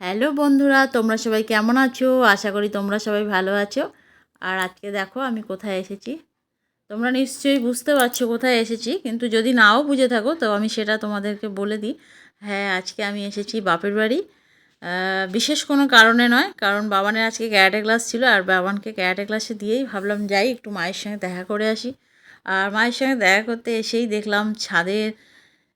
Hello বন্ধুরা, তোমরা সবাই কেমন আছো? আশা করি তোমরা সবাই ভালো আছো। আর আজকে দেখো আমি কোথায় এসেছি। তোমরা নিশ্চয়ই বুঝতে পারছ কোথায় এসেছি, কিন্তু যদি নাও বুঝে থাকো, তো আমি সেটা তোমাদেরকে বলে দিই। হ্যাঁ আজকে আমি এসেছি বাপের বাড়ি। বিশেষ কোনো কারণে নয়, কারণ বাবানের আজকে ক্যারাটে ক্লাস ছিল, আর বাবানকে ক্যারাটে ক্লাসে দিয়েই ভাবলাম যাই, একটু মায়ের সঙ্গে দেখা করে আসি। আর মায়ের সঙ্গে দেখা করতে এসেই দেখলাম ছাদের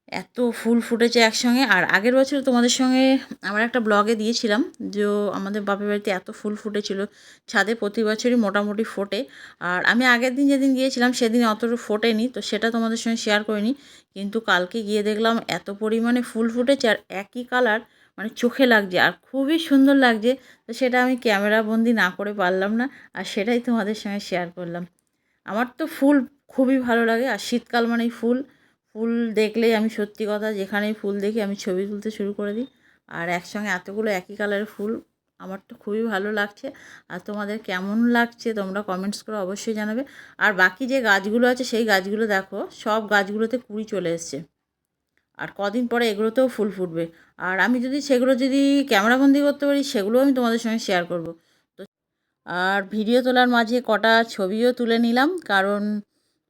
এত ফুল ফুটেছে একসঙ্গে। আর আগের বছর তোমাদের সঙ্গে আমার একটা ব্লগে দিয়েছিলাম যে আমাদের বাপের বাড়িতে এত ফুল ফুটেছিল। ছাদে প্রতি বছরই মোটামুটি ফোটে। আর আমি আগের দিন যেদিন গিয়েছিলাম সেদিন অতটা ফোটেনি, তো সেটা তোমাদের সঙ্গে শেয়ার করিনি। কিন্তু কালকে গিয়ে দেখলাম এত পরিমাণে ফুল ফুটেছে আর একই কালার মানে চোখে লাগছে আর খুবই সুন্দর লাগছে। তো সেটা আমি ক্যামেরা বন্দি না করে পারলাম না আর সেটাই তোমাদের সঙ্গে শেয়ার করলাম। আমার তো ফুল খুবই ভালো লাগে আর শীতকাল মানেই ফুল। ফুল দেখলেই আমি সত্যি কথা, যেখানেই ফুল দেখি আমি ছবি তুলতে শুরু করে দিই। আর একসঙ্গে এতগুলো একই কালারের ফুল, আমার তো খুবই ভালো লাগছে। আর তোমাদের কেমন লাগছে তোমরা কমেন্টস করে অবশ্যই জানাবে। আর বাকি যে গাছগুলো আছে, সেই গাছগুলো দেখো, সব গাছগুলোতে কুড়ি চলে এসছে। আর কদিন পরে এগুলোতেও ফুল ফুটবে। আর আমি যদি সেগুলো যদি ক্যামেরাবন্দি করতে পারি, সেগুলোও আমি তোমাদের সঙ্গে শেয়ার করব। তো আর ভিডিও তোলার মাঝে কটা ছবিও তুলে নিলাম, কারণ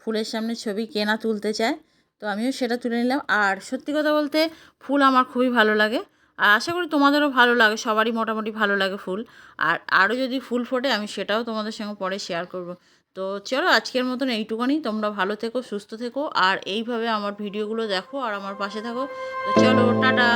ফুলের সামনে ছবি কেনা তুলতে চায়। তো আমিও সেটা তুলে নিলাম। আর সত্যি কথা বলতে ফুল আমার খুবই ভালো লাগে। আর আশা করি তোমাদেরও ভালো লাগে, সবারই মোটামুটি ভালো লাগে ফুল। আর আরও যদি ফুল ফোটে, আমি সেটাও তোমাদের সঙ্গে পরে শেয়ার করব। তো চলো, আজকের মতন এইটুকুনি। তোমরা ভালো থেকো, সুস্থ থেকো। আর এইভাবে আমার ভিডিওগুলো দেখো আর আমার পাশে থাকো। তো চলো, টাটা!